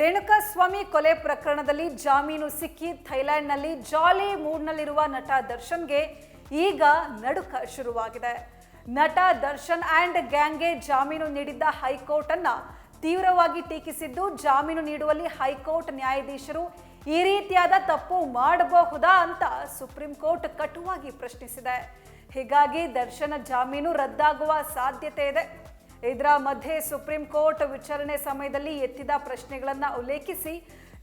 ರೇಣುಕಾಸ್ವಾಮಿ ಕೊಲೆ ಪ್ರಕರಣದಲ್ಲಿ ಜಾಮೀನು ಸಿಕ್ಕಿ ಥೈಲ್ಯಾಂಡ್ನಲ್ಲಿ ಜಾಲಿ ಮೂಡ್ನಲ್ಲಿರುವ ನಟ ದರ್ಶನ್ಗೆ ಈಗ ನಡುಕ ಶುರುವಾಗಿದೆ. ನಟ ದರ್ಶನ್ ಆ್ಯಂಡ್ ಗ್ಯಾಂಗ್ಗೆ ಜಾಮೀನು ನೀಡಿದ್ದ ಹೈಕೋರ್ಟ್ ಅನ್ನ ತೀವ್ರವಾಗಿ ಟೀಕಿಸಿದ್ದು, ಜಾಮೀನು ನೀಡುವಲ್ಲಿ ಹೈಕೋರ್ಟ್ ನ್ಯಾಯಾಧೀಶರು ಈ ರೀತಿಯಾದ ತಪ್ಪು ಮಾಡಬಹುದಾ ಅಂತ ಸುಪ್ರೀಂ ಕೋರ್ಟ್ ಕಟುವಾಗಿ ಪ್ರಶ್ನಿಸಿದೆ. ಹೀಗಾಗಿ ದರ್ಶನ ಜಾಮೀನು ರದ್ದಾಗುವ ಸಾಧ್ಯತೆ ಇದೆ. ಇದರ ಮಧ್ಯೆ ಸುಪ್ರೀಂ ಕೋರ್ಟ್ ವಿಚಾರಣೆ ಸಮಯದಲ್ಲಿ ಎತ್ತಿದ ಪ್ರಶ್ನೆಗಳನ್ನು ಉಲ್ಲೇಖಿಸಿ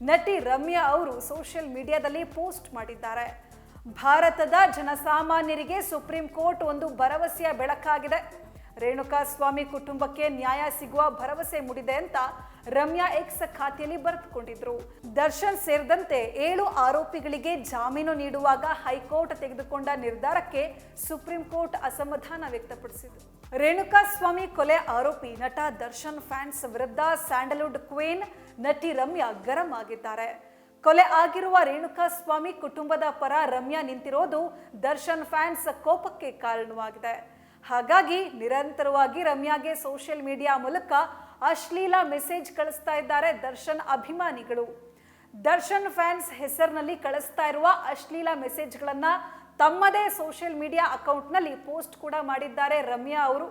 ನಟಿ ರಮ್ಯಾ ಅವರು ಸೋಷಿಯಲ್ ಮೀಡಿಯಾದಲ್ಲಿ ಪೋಸ್ಟ್ ಮಾಡಿದ್ದಾರೆ. ಭಾರತದ ಜನಸಾಮಾನ್ಯರಿಗೆ ಸುಪ್ರೀಂ ಕೋರ್ಟ್ ಒಂದು ಭರವಸೆಯ ಬೆಳಕಾಗಿದೆ. ರೇಣುಕಾ ಸ್ವಾಮಿ ಕುಟುಂಬಕ್ಕೆ ನ್ಯಾಯ ಸಿಗುವ ಭರವಸೆ ಮೂಡಿದೆ ಅಂತ ರಮ್ಯಾ ಎಕ್ಸ್ ಖಾತೆಯಲ್ಲಿ ಬರೆದುಕೊಂಡಿದ್ರು. ದರ್ಶನ್ ಸೇರಿದಂತೆ ಏಳು ಆರೋಪಿಗಳಿಗೆ ಜಾಮೀನು ನೀಡುವಾಗ ಹೈಕೋರ್ಟ್ ತೆಗೆದುಕೊಂಡ ನಿರ್ಧಾರಕ್ಕೆ ಸುಪ್ರೀಂ ಕೋರ್ಟ್ ಅಸಮಾಧಾನ ವ್ಯಕ್ತಪಡಿಸಿತು ರೇಣುಕಾ ಸ್ವಾಮಿ ಕೊಲೆ ಆರೋಪಿ ನಟ ದರ್ಶನ್ ಫ್ಯಾನ್ಸ್ ವಿರುದ್ಧ ಸ್ಯಾಂಡಲ್ವುಡ್ ಕ್ವೀನ್ ನಟಿ ರಮ್ಯಾ ಗರಂ ಆಗಿದ್ದಾರೆ. ಕೊಲೆ ಆಗಿರುವ ರೇಣುಕಾ ಸ್ವಾಮಿ ಕುಟುಂಬದ ಪರ ರಮ್ಯಾ ನಿಂತಿರೋದು ದರ್ಶನ್ ಫ್ಯಾನ್ಸ್ ಕೋಪಕ್ಕೆ ಕಾರಣವಾಗಿದೆ. ಹಾಗಾಗಿ ನಿರಂತರವಾಗಿ ರಮ್ಯಾಗೆ ಸೋಷಿಯಲ್ ಮೀಡಿಯಾ ಮೂಲಕ ಅಶ್ಲೀಲ ಮೆಸೇಜ್ ಕಳಿಸ್ತಾ ಇದ್ದಾರೆ ದರ್ಶನ್ ಅಭಿಮಾನಿಗಳು. ದರ್ಶನ್ ಫ್ಯಾನ್ಸ್ ಹೆಸರಿನಲ್ಲಿ ಕಳಿಸ್ತಾ ಇರುವ ಅಶ್ಲೀಲ ಮೆಸೇಜ್ಗಳನ್ನ ತಮ್ಮದೇ ಸೋಷಿಯಲ್ ಮೀಡಿಯಾ ಅಕೌಂಟ್ನಲ್ಲಿ ಪೋಸ್ಟ್ ಕೂಡ ಮಾಡಿದ್ದಾರೆ ರಮ್ಯಾ ಅವರು.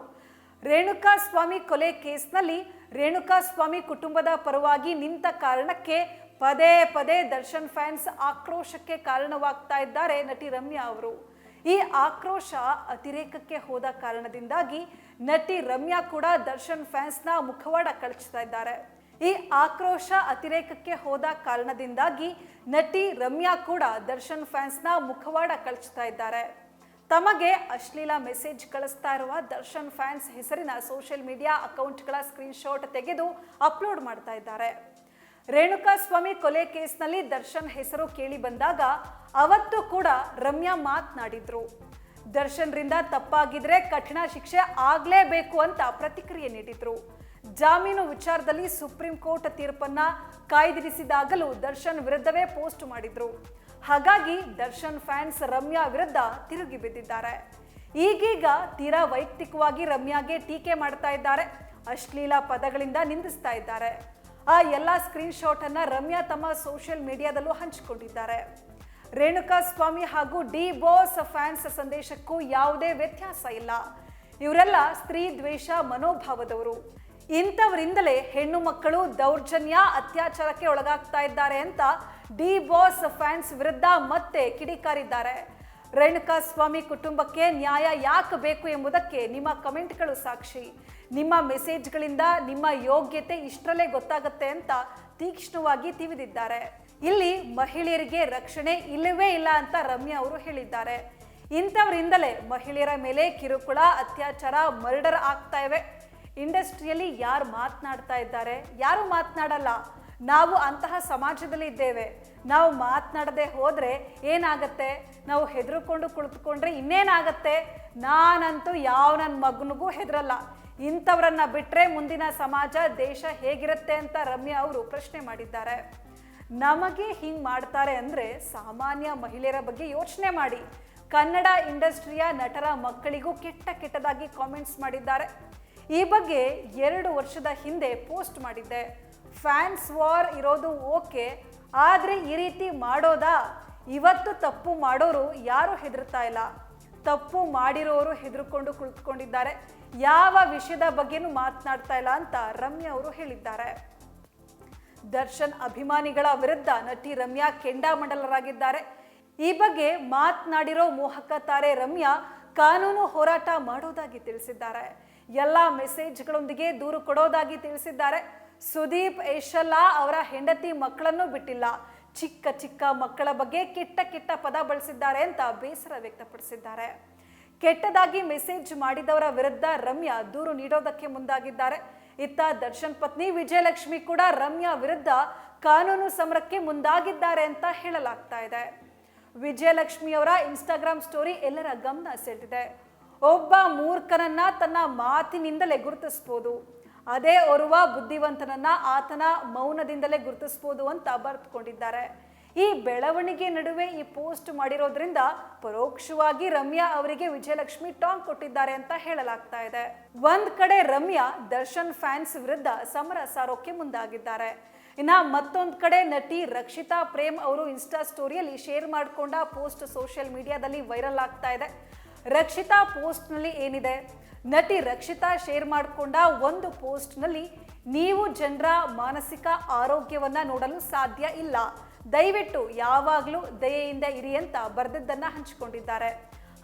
ರೇಣುಕಾ ಸ್ವಾಮಿ ಕೊಲೆ ಕೇಸ್ನಲ್ಲಿ ರೇಣುಕಾ ಸ್ವಾಮಿ ಕುಟುಂಬದ ಪರವಾಗಿ ನಿಂತ ಕಾರಣಕ್ಕೆ ಪದೇ ಪದೇ ದರ್ಶನ್ ಫ್ಯಾನ್ಸ್ ಆಕ್ರೋಶಕ್ಕೆ ಕಾರಣವಾಗ್ತಾ ಇದ್ದಾರೆ ನಟಿ ರಮ್ಯಾ ಅವರು. ಈ ಆಕ್ರೋಶ ಅತಿರೇಕಕ್ಕೆ ಹೋದ ಕಾರಣದಿಂದಾಗಿ ನಟಿ ರಮ್ಯಾ ಕೂಡ ದರ್ಶನ್ ಫ್ಯಾನ್ಸ್ನ ಮುಖವಾಡ ಕಳಿಸ್ತಾ ಇದ್ದಾರೆ. ಈ ಆಕ್ರೋಶ ಅತಿರೇಕಕ್ಕೆ ಹೋದ ಕಾರಣದಿಂದಾಗಿ ನಟಿ ರಮ್ಯಾ ಕೂಡ ದರ್ಶನ್ ಫ್ಯಾನ್ಸ್ನ ಮುಖವಾಡ ಕಳಚ್ತಾ ಇದ್ದಾರೆ. ತಮಗೆ ಅಶ್ಲೀಲ ಮೆಸೇಜ್ ಕಳಿಸ್ತಾ ಇರುವ ದರ್ಶನ್ ಫ್ಯಾನ್ಸ್ ಹೆಸರಿನ ಸೋಷಿಯಲ್ ಮೀಡಿಯಾ ಅಕೌಂಟ್ಗಳ ಸ್ಕ್ರೀನ್ಶಾಟ್ ತೆಗೆದು ಅಪ್ಲೋಡ್ ಮಾಡ್ತಾ ಇದ್ದಾರೆ. ರೇಣುಕಾ ಸ್ವಾಮಿ ಕೊಲೆ ಕೇಸ್ನಲ್ಲಿ ದರ್ಶನ್ ಹೆಸರು ಕೇಳಿ ಬಂದಾಗ ಅವತ್ತು ಕೂಡ ರಮ್ಯಾ ಮಾತನಾಡಿದ್ರು. ದರ್ಶನ್ರಿಂದ ತಪ್ಪಾಗಿದ್ರೆ ಕಠಿಣ ಶಿಕ್ಷೆ ಆಗಲೇಬೇಕು ಅಂತ ಪ್ರತಿಕ್ರಿಯೆ ನೀಡಿದ್ರು. ಜಾಮೀನು ವಿಚಾರದಲ್ಲಿ ಸುಪ್ರೀಂ ಕೋರ್ಟ್ ತೀರ್ಪನ್ನ ಕಾಯ್ದಿರಿಸಿದಾಗಲೂ ದರ್ಶನ್ ವಿರುದ್ಧವೇ ಪೋಸ್ಟ್ ಮಾಡಿದ್ರು. ಹಾಗಾಗಿ ದರ್ಶನ್ ಫ್ಯಾನ್ಸ್ ರಮ್ಯಾ ವಿರುದ್ಧ ತಿರುಗಿ ಬಿದ್ದಿದ್ದಾರೆ. ಈಗೀಗ ತೀರಾ ವೈಯಕ್ತಿಕವಾಗಿ ರಮ್ಯಾಗೆ ಟೀಕೆ ಮಾಡ್ತಾ ಇದ್ದಾರೆ. ಅಶ್ಲೀಲ ಪದಗಳಿಂದ ನಿಂದಿಸ್ತಾ ಇದ್ದಾರೆ. ಆ ಎಲ್ಲ ಸ್ಕ್ರೀನ್ಶಾಟ್ ಅನ್ನ ರಮ್ಯಾ ತಮ್ಮ ಸೋಷಿಯಲ್ ಮೀಡಿಯಾದಲ್ಲೂ ಹಂಚಿಕೊಂಡಿದ್ದಾರೆ. ರೇಣುಕಾ ಸ್ವಾಮಿ ಹಾಗೂ ಡಿ ಬಾಸ್ ಫ್ಯಾನ್ಸ್ ಸಂದೇಶಕ್ಕೂ ಯಾವುದೇ ವ್ಯತ್ಯಾಸ ಇಲ್ಲ. ಇವರೆಲ್ಲ ಸ್ತ್ರೀ ದ್ವೇಷ ಮನೋಭಾವದವರು. ಇಂಥವರಿಂದಲೇ ಹೆಣ್ಣು ಮಕ್ಕಳು ದೌರ್ಜನ್ಯ ಅತ್ಯಾಚಾರಕ್ಕೆ ಒಳಗಾಗ್ತಾ ಇದ್ದಾರೆ ಅಂತ ಡಿ ಬಾಸ್ ಫ್ಯಾನ್ಸ್ ವಿರುದ್ಧ ಮತ್ತೆ ಕಿಡಿಕಾರಿದ್ದಾರೆ. ರೇಣುಕಾ ಸ್ವಾಮಿ ಕುಟುಂಬಕ್ಕೆ ನ್ಯಾಯ ಯಾಕೆ ಬೇಕು ಎಂಬುದಕ್ಕೆ ನಿಮ್ಮ ಕಮೆಂಟ್ಗಳು ಸಾಕ್ಷಿ. ನಿಮ್ಮ ಮೆಸೇಜ್ಗಳಿಂದ ನಿಮ್ಮ ಯೋಗ್ಯತೆ ಇಷ್ಟರಲ್ಲೇ ಗೊತ್ತಾಗುತ್ತೆ ಅಂತ ತೀಕ್ಷ್ಣವಾಗಿ ತಿವಿದಿದ್ದಾರೆ. ಇಲ್ಲಿ ಮಹಿಳೆಯರಿಗೆ ರಕ್ಷಣೆ ಇಲ್ಲವೇ ಇಲ್ಲ ಅಂತ ರಮ್ಯಾ ಅವರು ಹೇಳಿದ್ದಾರೆ. ಇಂಥವರಿಂದಲೇ ಮಹಿಳೆಯರ ಮೇಲೆ ಕಿರುಕುಳ, ಅತ್ಯಾಚಾರ, ಮರ್ಡರ್ ಆಗ್ತಾ ಇವೆ. ಇಂಡಸ್ಟ್ರಿಯಲ್ಲಿ ಯಾರು ಮಾತನಾಡ್ತಾ ಇದ್ದಾರೆ? ಯಾರು ಮಾತನಾಡಲ್ಲ? ನಾವು ಅಂತಹ ಸಮಾಜದಲ್ಲಿ ಇದ್ದೇವೆ. ನಾವು ಮಾತನಾಡದೆ ಹೋದರೆ ಏನಾಗತ್ತೆ? ನಾವು ಹೆದರ್ಕೊಂಡು ಕುಳಿತುಕೊಂಡ್ರೆ ಇನ್ನೇನಾಗತ್ತೆ? ನಾನಂತೂ ಯಾವ ನನ್ನ ಮಗನಿಗೂ ಹೆದರಲ್ಲ. ಇಂಥವರನ್ನ ಬಿಟ್ಟರೆ ಮುಂದಿನ ಸಮಾಜ, ದೇಶ ಹೇಗಿರುತ್ತೆ ಅಂತ ರಮ್ಯಾ ಅವರು ಪ್ರಶ್ನೆ ಮಾಡಿದ್ದಾರೆ. ನಮಗೆ ಹಿಂಗ್ ಮಾಡ್ತಾರೆ ಅಂದ್ರೆ ಸಾಮಾನ್ಯ ಮಹಿಳೆಯರ ಬಗ್ಗೆ ಯೋಚನೆ ಮಾಡಿ. ಕನ್ನಡ ಇಂಡಸ್ಟ್ರಿಯ ನಟರ ಮಕ್ಕಳಿಗೂ ಕೆಟ್ಟ ಕೆಟ್ಟದಾಗಿ ಕಾಮೆಂಟ್ಸ್ ಮಾಡಿದ್ದಾರೆ. ಈ ಬಗ್ಗೆ ಎರಡು ವರ್ಷದ ಹಿಂದೆ ಪೋಸ್ಟ್ ಮಾಡಿದ್ದೆ. ಫ್ಯಾನ್ಸ್ ವಾರ್ ಇರೋದು ಓಕೆ, ಆದರೆ ಈ ರೀತಿ ಮಾಡೋದಾ? ಇವತ್ತು ತಪ್ಪು ಮಾಡೋರು ಯಾರು ಹೆದರ್ತಾ ಇಲ್ಲ. ತಪ್ಪು ಮಾಡಿರೋರು ಹೆದರ್ಕೊಂಡು ಕುಳಿತುಕೊಂಡಿದ್ದಾರೆ ಯಾವ ವಿಷಯದ ಬಗ್ಗೆನೂ ಮಾತನಾಡ್ತಾ ಇಲ್ಲ ಅಂತ ರಮ್ಯಾ ಅವರು ಹೇಳಿದ್ದಾರೆ. ದರ್ಶನ್ ಅಭಿಮಾನಿಗಳ ವಿರುದ್ಧ ನಟಿ ರಮ್ಯಾ ಕೆಂಡಾಮಂಡಲರಾಗಿದ್ದಾರೆ. ಈ ಬಗ್ಗೆ ಮಾತನಾಡಿರೋ ಮೋಹಕ ತಾರೆ ರಮ್ಯಾ ಕಾನೂನು ಹೋರಾಟ ಮಾಡೋದಾಗಿ ತಿಳಿಸಿದ್ದಾರೆ. ಎಲ್ಲ ಮೆಸೇಜ್ಗಳೊಂದಿಗೆ ದೂರು ಕೊಡೋದಾಗಿ ತಿಳಿಸಿದ್ದಾರೆ. ಸುದೀಪ್ ಏಷಲ್ಲಾ ಅವರ ಹೆಂಡತಿ ಮಕ್ಕಳನ್ನು ಬಿಟ್ಟಿಲ್ಲ. ಚಿಕ್ಕ ಚಿಕ್ಕ ಮಕ್ಕಳ ಬಗ್ಗೆ ಕೆಟ್ಟ ಕೆಟ್ಟ ಪದ ಬಳಸಿದ್ದಾರೆ ಅಂತ ಬೇಸರ ವ್ಯಕ್ತಪಡಿಸಿದ್ದಾರೆ. ಕೆಟ್ಟದಾಗಿ ಮೆಸೇಜ್ ಮಾಡಿದವರ ವಿರುದ್ಧ ರಮ್ಯಾ ದೂರು ನೀಡೋದಕ್ಕೆ ಮುಂದಾಗಿದ್ದಾರೆ. ಇತ್ತ ದರ್ಶನ್ ಪತ್ನಿ ವಿಜಯಲಕ್ಷ್ಮಿ ಕೂಡ ರಮ್ಯಾ ವಿರುದ್ಧ ಕಾನೂನು ಸಮರಕ್ಕೆ ಮುಂದಾಗಿದ್ದಾರೆ ಅಂತ ಹೇಳಲಾಗ್ತಾ ಇದೆ. ವಿಜಯಲಕ್ಷ್ಮಿ ಅವರ ಇನ್ಸ್ಟಾಗ್ರಾಮ್ ಸ್ಟೋರಿ ಎಲ್ಲರ ಗಮನ ಸೆಳೆದಿದೆ. ಒಬ್ಬ ಮೂರ್ಖನನ್ನ ತನ್ನ ಮಾತಿನಿಂದಲೇ ಗುರುತಿಸ್ಬೋದು. ಅದೇ ಓರ್ವ ಬುದ್ಧಿವಂತನನ್ನ ಆತನ ಮೌನದಿಂದಲೇ ಗುರುತಿಸ್ಬೋದು ಅಂತ ಬರೆದುಕೊಂಡಿದ್ದಾರೆ. ಈ ಬೆಳವಣಿಗೆ ನಡುವೆ ಈ ಪೋಸ್ಟ್ ಮಾಡಿರೋದ್ರಿಂದ ಪರೋಕ್ಷವಾಗಿ ರಮ್ಯಾ ಅವರಿಗೆ ವಿಜಯಲಕ್ಷ್ಮಿ ಟಾಂಗ್ ಕೊಟ್ಟಿದ್ದಾರೆ ಅಂತ ಹೇಳಲಾಗ್ತಾ ಇದೆ. ಒಂದ್ ಕಡೆ ರಮ್ಯಾ ದರ್ಶನ್ ಫ್ಯಾನ್ಸ್ ವಿರುದ್ಧ ಸಮರ ಸಾರೋಕೆ ಮುಂದಾಗಿದ್ದಾರೆ. ಇನ್ನ ಮತ್ತೊಂದು ಕಡೆ ನಟಿ ರಕ್ಷಿತಾ ಪ್ರೇಮ್ ಅವರು ಇನ್ಸ್ಟಾ ಸ್ಟೋರಿಯಲ್ಲಿ ಶೇರ್ ಮಾಡಿಕೊಂಡ ಪೋಸ್ಟ್ ಸೋಷಿಯಲ್ ಮೀಡಿಯಾದಲ್ಲಿ ವೈರಲ್ ಆಗ್ತಾ ಇದೆ. ರಕ್ಷಿತಾ ಪೋಸ್ಟ್ನಲ್ಲಿ ಏನಿದೆ? ನಟಿ ರಕ್ಷಿತಾ ಶೇರ್ ಮಾಡಿಕೊಂಡ ಒಂದು ಪೋಸ್ಟ್ನಲ್ಲಿ ನೀವು ಜನರ ಮಾನಸಿಕ ಆರೋಗ್ಯವನ್ನು ನೋಡಲು ಸಾಧ್ಯ ಇಲ್ಲ. ದಯವಿಟ್ಟು ಯಾವಾಗಲೂ ದಯೆಯಿಂದ ಇರಿ ಅಂತ ಬರೆದಿದ್ದನ್ನು ಹಂಚಿಕೊಂಡಿದ್ದಾರೆ.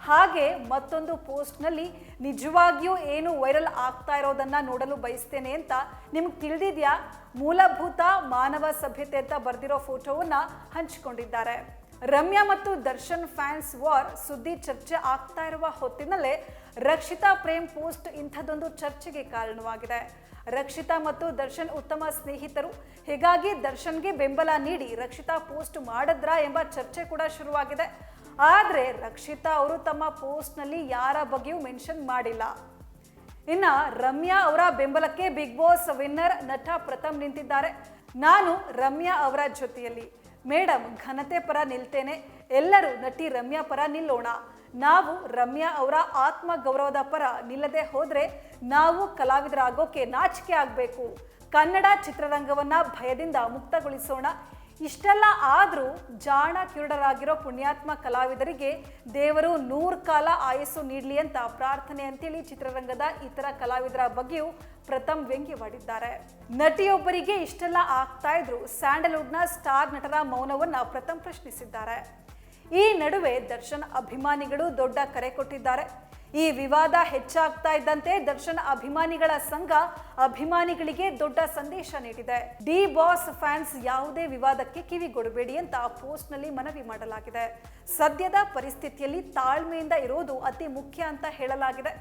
ಹಾಗೆ ಮತ್ತೊಂದು ಪೋಸ್ಟ್ನಲ್ಲಿ ನಿಜವಾಗಿಯೂ ಏನು ವೈರಲ್ ಆಗ್ತಾ ಇರೋದನ್ನ ನೋಡಲು ಬಯಸ್ತೇನೆ ಅಂತ ನಿಮ್ಗೆ ತಿಳಿದಿದ್ಯಾ? ಮೂಲಭೂತ ಮಾನವ ಸಭ್ಯತೆ ಅಂತ ಬರೆದಿರೋ ಫೋಟೋವನ್ನ ಹಂಚಿಕೊಂಡಿದ್ದಾರೆ. ರಮ್ಯಾ ಮತ್ತು ದರ್ಶನ್ ಫ್ಯಾನ್ಸ್ ವಾರ್ ಸುದ್ದಿ ಚರ್ಚೆ ಆಗ್ತಾ ಇರುವ ಹೊತ್ತಿನಲ್ಲೇ ರಕ್ಷಿತಾ ಪ್ರೇಮ್ ಪೋಸ್ಟ್ ಇಂಥದ್ದೊಂದು ಚರ್ಚೆಗೆ ಕಾರಣವಾಗಿದೆ. ರಕ್ಷಿತಾ ಮತ್ತು ದರ್ಶನ್ ಉತ್ತಮ ಸ್ನೇಹಿತರು. ಹೀಗಾಗಿ ದರ್ಶನ್ಗೆ ಬೆಂಬಲ ನೀಡಿ ರಕ್ಷಿತಾ ಪೋಸ್ಟ್ ಮಾಡದ್ರಾ ಎಂಬ ಚರ್ಚೆ ಕೂಡ ಶುರುವಾಗಿದೆ. ಆದರೆ ರಕ್ಷಿತಾ ಅವರು ತಮ್ಮ ಪೋಸ್ಟ್ನಲ್ಲಿ ಯಾರ ಬಗ್ಗೆಯೂ ಮೆನ್ಷನ್ ಮಾಡಿಲ್ಲ. ಇನ್ನ ರಮ್ಯಾ ಅವರ ಬೆಂಬಲಕ್ಕೆ ಬಿಗ್ ಬಾಸ್ ವಿನ್ನರ್ ನಟ ಪ್ರಥಮ್ ನಿಂತಿದ್ದಾರೆ. ನಾನು ರಮ್ಯಾ ಅವರ ಜೊತೆಯಲ್ಲಿ. ಮೇಡಮ್ ಘನತೆ ಪರ ನಿಲ್ತೇನೆ. ಎಲ್ಲರೂ ನಟಿ ರಮ್ಯಾ ಪರ ನಿಲ್ಲೋಣ. ನಾವು ರಮ್ಯಾ ಅವರ ಆತ್ಮ ಗೌರವದ ಪರ ನಿಲ್ಲದೆ ಹೋದರೆ ನಾವು ಕಲಾವಿದರಾಗೋಕೆ ನಾಚಿಕೆ ಆಗಬೇಕು. ಕನ್ನಡ ಚಿತ್ರರಂಗವನ್ನ ಭಯದಿಂದ ಮುಕ್ತಗೊಳಿಸೋಣ. ಇಷ್ಟೆಲ್ಲ ಆದರೂ ಜಾಣ ಕಿರುಡರಾಗಿರೋ ಪುಣ್ಯಾತ್ಮ ಕಲಾವಿದರಿಗೆ ದೇವರು ನೂರು ಕಾಲ ಆಯಸ್ಸು ನೀಡಲಿ ಅಂತ ಪ್ರಾರ್ಥನೆ ಅಂತೇಳಿ ಚಿತ್ರರಂಗದ ಇತರ ಕಲಾವಿದರ ಬಗ್ಗೆಯೂ ಪ್ರಥಮ್ ವ್ಯಂಗ್ಯವಾಡಿದ್ದಾರೆ. ನಟಿಯೊಬ್ಬರಿಗೆ ಇಷ್ಟೆಲ್ಲ ಆಗ್ತಾ ಇದ್ರು ಸ್ಯಾಂಡಲ್ವುಡ್ನ ಸ್ಟಾರ್ ನಟರ ಮೌನವನ್ನ ಪ್ರಥಮ್ ಪ್ರಶ್ನಿಸಿದ್ದಾರೆ. ಈ ನಡುವೆ ದರ್ಶನ್ ಅಭಿಮಾನಿಗಳು ದೊಡ್ಡ ಕರೆ ಕೊಟ್ಟಿದ್ದಾರೆ. ಈ ವಿವಾದ ಹೆಚ್ಚಾಗ್ತಾ ಇದ್ದಂತೆ ದರ್ಶನ್ ಅಭಿಮಾನಿಗಳ ಸಂಘ ಅಭಿಮಾನಿಗಳಿಗೆ ದೊಡ್ಡ ಸಂದೇಶ ನೀಡಿದೆ. ಡಿ ಬಾಸ್ ಫ್ಯಾನ್ಸ್ ಯಾವುದೇ ವಿವಾದಕ್ಕೆ ಕಿವಿಗೊಡಬೇಡಿ ಅಂತ ಪೋಸ್ಟ್ನಲ್ಲಿ ಮನವಿ ಮಾಡಲಾಗಿದೆ. ಸದ್ಯದ ಪರಿಸ್ಥಿತಿಯಲ್ಲಿ ತಾಳ್ಮೆಯಿಂದ ಇರೋದು ಅತಿ ಮುಖ್ಯ ಅಂತ ಹೇಳಲಾಗಿದೆ.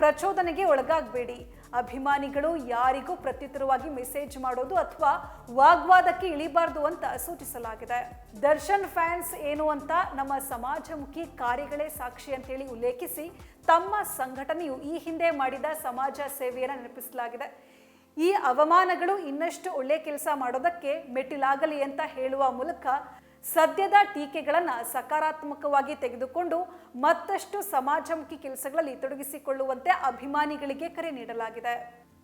ಪ್ರಚೋದನೆಗೆ ಒಳಗಾಗಬೇಡಿ. ಅಭಿಮಾನಿಗಳು ಯಾರಿಗೂ ಪ್ರತ್ಯುತ್ತರವಾಗಿ ಮೆಸೇಜ್ ಮಾಡೋದು ಅಥವಾ ವಾಗ್ವಾದಕ್ಕೆ ಇಳಿಬಾರ್ದು ಅಂತ ಸೂಚಿಸಲಾಗಿದೆ. ದರ್ಶನ್ ಫ್ಯಾನ್ಸ್ ಏನು ಅಂತ ನಮ್ಮ ಸಮಾಜಮುಖಿ ಕಾರ್ಯಗಳೇ ಸಾಕ್ಷಿ ಅಂತೇಳಿ ಉಲ್ಲೇಖಿಸಿ ತಮ್ಮ ಸಂಘಟನೆಯು ಈ ಹಿಂದೆ ಮಾಡಿದ ಸಮಾಜ ಸೇವೆಯನ್ನು ನೆನಪಿಸಲಾಗಿದೆ. ಈ ಅವಮಾನಗಳು ಇನ್ನಷ್ಟು ಒಳ್ಳೆ ಕೆಲಸ ಮಾಡೋದಕ್ಕೆ ಮೆಟ್ಟಿಲಾಗಲಿ ಅಂತ ಹೇಳುವ ಮೂಲಕ ಸದ್ಯದ ಟೀಕೆಗಳನ್ನು ಸಕಾರಾತ್ಮಕವಾಗಿ ತೆಗೆದುಕೊಂಡು ಮತ್ತಷ್ಟು ಸಮಾಜಮುಖಿ ಕೆಲಸಗಳಲ್ಲಿ ತೊಡಗಿಸಿಕೊಳ್ಳುವಂತೆ ಅಭಿಮಾನಿಗಳಿಗೆ ಕರೆ ನೀಡಲಾಗಿದೆ.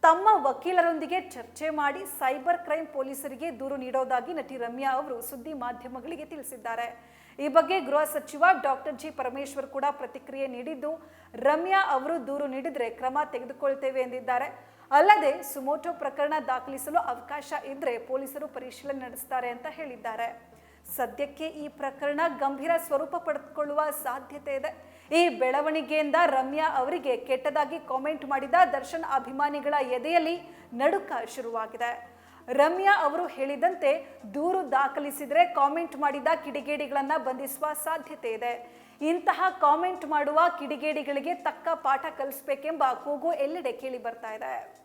ತಮ್ಮ ವಕೀಲರೊಂದಿಗೆ ಚರ್ಚೆ ಮಾಡಿ ಸೈಬರ್ ಕ್ರೈಂ ಪೊಲೀಸರಿಗೆ ದೂರು ನೀಡೋದಾಗಿ ನಟಿ ರಮ್ಯಾ ಅವರು ಸುದ್ದಿ ಮಾಧ್ಯಮಗಳಿಗೆ ತಿಳಿಸಿದ್ದಾರೆ. ಈ ಬಗ್ಗೆ ಗೃಹ ಸಚಿವ ಡಾಕ್ಟರ್ ಜಿ ಪರಮೇಶ್ವರ್ ಕೂಡ ಪ್ರತಿಕ್ರಿಯೆ ನೀಡಿದ್ದು, ರಮ್ಯಾ ಅವರು ದೂರು ನೀಡಿದ್ರೆ ಕ್ರಮ ತೆಗೆದುಕೊಳ್ತೇವೆ ಎಂದಿದ್ದಾರೆ. ಅಲ್ಲದೆ ಸುಮೋಟೋ ಪ್ರಕರಣ ದಾಖಲಿಸಲು ಅವಕಾಶ ಇದ್ರೆ ಪೊಲೀಸರು ಪರಿಶೀಲನೆ ನಡೆಸ್ತಾರೆ ಅಂತ ಹೇಳಿದ್ದಾರೆ. ಸದ್ಯಕ್ಕೆ ಈ ಪ್ರಕರಣ ಗಂಭೀರ ಸ್ವರೂಪ ಪಡೆದುಕೊಳ್ಳುವ ಸಾಧ್ಯತೆ ಇದೆ. ಈ ಬೆಳವಣಿಗೆಯಿಂದ ರಮ್ಯಾ ಅವರಿಗೆ ಕೆಟ್ಟದಾಗಿ ಕಾಮೆಂಟ್ ಮಾಡಿದ ದರ್ಶನ್ ಅಭಿಮಾನಿಗಳ ಎದೆಯಲ್ಲಿ ನಡುಕ ಶುರುವಾಗಿದೆ. ರಮ್ಯಾ ಅವರು ಹೇಳಿದಂತೆ ದೂರು ದಾಖಲಿಸಿದರೆ ಕಾಮೆಂಟ್ ಮಾಡಿದ ಕಿಡಿಗೇಡಿಗಳನ್ನ ಬಂಧಿಸುವ ಸಾಧ್ಯತೆ ಇದೆ. ಇಂತಹ ಕಾಮೆಂಟ್ ಮಾಡುವ ಕಿಡಿಗೇಡಿಗಳಿಗೆ ತಕ್ಕ ಪಾಠ ಕಲಿಸಬೇಕೆಂಬ ಕೂಗು ಎಲ್ಲೆಡೆ ಕೇಳಿ ಬರ್ತಾ ಇದೆ.